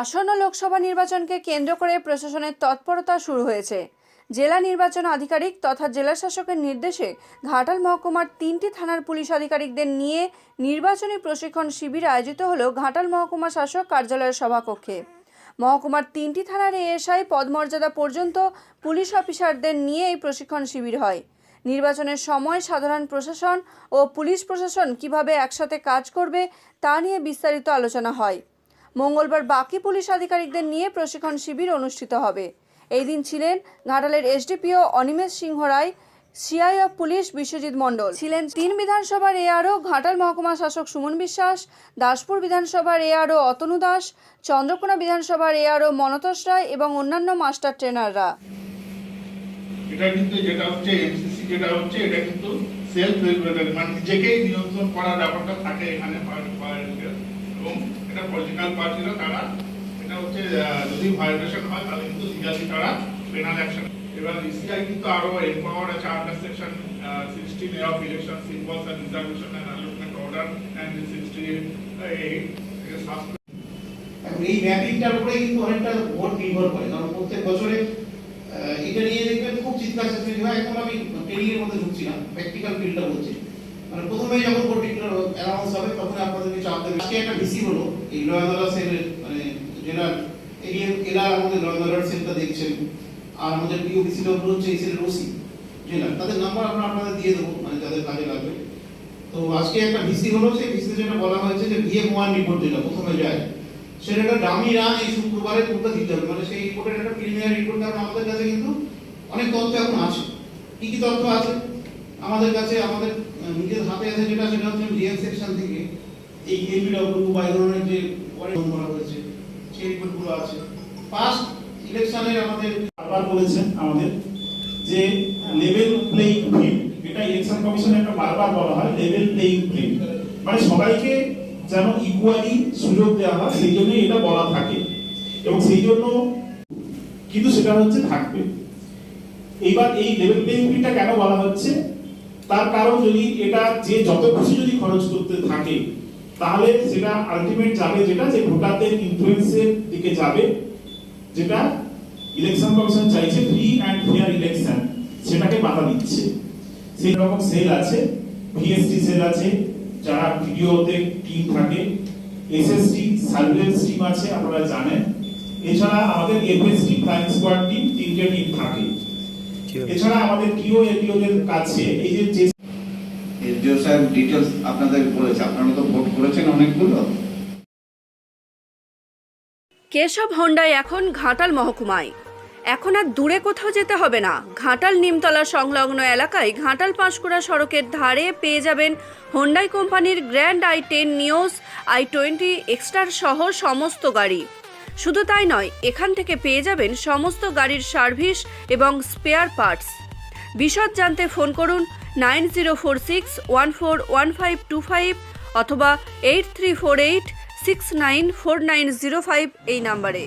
আসন্ন লোকসভা নির্বাচনকে কেন্দ্র করে প্রশাসনের তৎপরতা শুরু হয়েছে। জেলা নির্বাচন আধিকারিক তথা জেলা শাসকের নির্দেশে ঘাটাল মহকুমার তিনটি থানার পুলিশ আধিকারিকদের নিয়ে নির্বাচনী প্রশিক্ষণ শিবির আয়োজিত হল ঘাটাল মহকুমা শাসক কার্যালয়ের সভাকক্ষে। মহকুমার তিনটি থানার এএসআই পদমর্যাদা পর্যন্ত পুলিশ অফিসারদের নিয়ে এই প্রশিক্ষণ শিবির হয়। নির্বাচনের সময় সাধারণ প্রশাসন ও পুলিশ প্রশাসন কীভাবে একসাথে কাজ করবে তা নিয়ে বিস্তারিত আলোচনা হয়। মঙ্গলবার বাকি পুলিশ আধিকারিকদের নিয়ে প্রশিক্ষণ শিবির অনুষ্ঠিত হবে এই দিন ছিলেন ঘাটালের SDPO Animesh Singha Roy, CI of police Biswajit Mondal ছিলেন তিন বিধানসভার এআরও ঘাটাল মহকুমা শাসক সুমন বিশ্বাস, দাসপুর বিধানসভার এআরও অতনু দাস, চন্দ্রকোনা বিধানসভার এআরও মনতোষ রায় এবং অন্যান্য মাস্টার ট্রেনাররা এটা কিন্তু যেটা হচ্ছে এমসিসি যেটা হচ্ছে, এটা কিন্তু সেলফ রেগুলেটরি মানে নিজেকেই নিয়ন্ত্রণ করার ব্যাপারটা থাকে এখানে। এবং এটা পলিটিক্যাল তারা, এটা হচ্ছে যদি ভায়োলেশন হয়, তাহলে কিন্তু তারা পেনাল অ্যাকশন এবার ইসিআই কিন্তু আরও আছে under section sixteen of election symbols and reservation and allotment order and sixty eight এই ম্যাপিংটার উপরে কিন্তু অনেকটা ভোট নির্ভর করে, কারণ প্রত্যেক বছরে এটা নিয়ে দেখবেন খুব চিৎকার চেঁচামেচি হয়। এখন আমি ট্রেনিং মধ্যে ঢুকছি না প্র্যাকটিক্যাল ফিল্ডটা বলছি। মানে প্রথমে যখন পার্টিকুলার অ্যানাউন্স হবে, তখন আপনাদেরকে চাপ দেবে আজকে একটা ভিসি হলো এই ল অ্যান্ড সেলের মানে জেলা এরিয়া এরা আমাদের ল অ্যান্ড সেলটা দেখছেন, আর আমাদের ভিসি ডব্লিউ হচ্ছে এই সেলের ওসি জেলা তাদের নাম্বার আমরা আপনাদের দিয়ে দেবো মানে যাদের কাজে লাগবে। তো আজকে একটা ভিসি হলো, সেই ভিসিতে যেটা বলা হয়েছে যে ভিএম ওয়ান রিপোর্ট যেটা প্রথমে যায় সেটা একটা ডামি রান এই শুক্রবারে কোর্টে দিতে হবে। মানে সেই রিপোর্টের একটা প্রিলিমিনারি রিপোর্ট কারণ আমাদের কাছে কিন্তু অনেক তথ্য এখন আছে। কি কি তথ্য আছে? আমাদের কাছে, আমাদের নিজের হাতে আছে যেটা, সেটা হচ্ছে ডিএম সেকশন থেকে এই এমপিডব্লিউ বা এই ধরনের যে পরে করা হয়েছে, সেই রিপোর্টগুলো আছে। ফার্স্ট ইলেকশনের আমাদের বারবার বলেছেন আমাদের যে লেভেল প্লেইং ফিল্ড এটা ইলেকশন কমিশনে একটা বারবার বলা হয় লেভেল প্লেইং ফিল্ড মানে সবাইকে যেন ইকুয়ালি সুযোগ দেওয়া হয়, সেই জন্য এটা বলা থাকে। এবং সেই জন্য কিন্তু সেটা হচ্ছে থাকবে। এইবার এই লেভেল প্লেইং ফিল্ডটা কেন বলা হচ্ছে? তার কারণ যদি এটা যে যত খুশি যদি খরচ করতে থাকে, তাহলে সেটা আলটিমেট যাবে যেটা যে ভোটারদের ইনফ্লুয়েন্সের দিকে যাবে, যেটা ইলেকশন কমিশন চাইছে ফ্রি অ্যান্ড ফেয়ার ইলেকশন সেটাকে বাধা দিচ্ছে। সেই রকম সেল আছে ভিএসটি সেল আছে, যারা ভিডিওতে টিম থাকে এসএসটি সার্ভিলেন্স টিম আছে, আপনারা জানেন। এছাড়া আমাদের এফএসটি ফ্লাইং স্কোয়াড টিম তিনটে টিম থাকে। এছাড়া আমাদের কিও এপিওদের কাছে এই যে যে এসডিও সাহেব ডিটেলস আপনাদের বলেছে। আপনারা তো ভোট করেছেন অনেকগুলো। কেশব হন্ডাই এখন ঘাটাল মহকুমায়। এখন আর দূরে কোথাও যেতে হবে না। ঘাটাল নিমতলা সংলগ্ন এলাকায় ঘাটাল পাঁশকুড়া সড়কের ধারে পেয়ে যাবেন হোন্ডাই কোম্পানির Grand i ten Nios i twenty Exter সহ সমস্ত গাড়ি। শুধু তাই নয়, এখান থেকে পেয়ে যাবেন সমস্ত গাড়ির সার্ভিস এবং স্পেয়ার পার্টস। বিশদ জানতে ফোন করুন nine zero four six one four one five two five অথবা eight three four eight six nine four nine zero five এই নাম্বারে।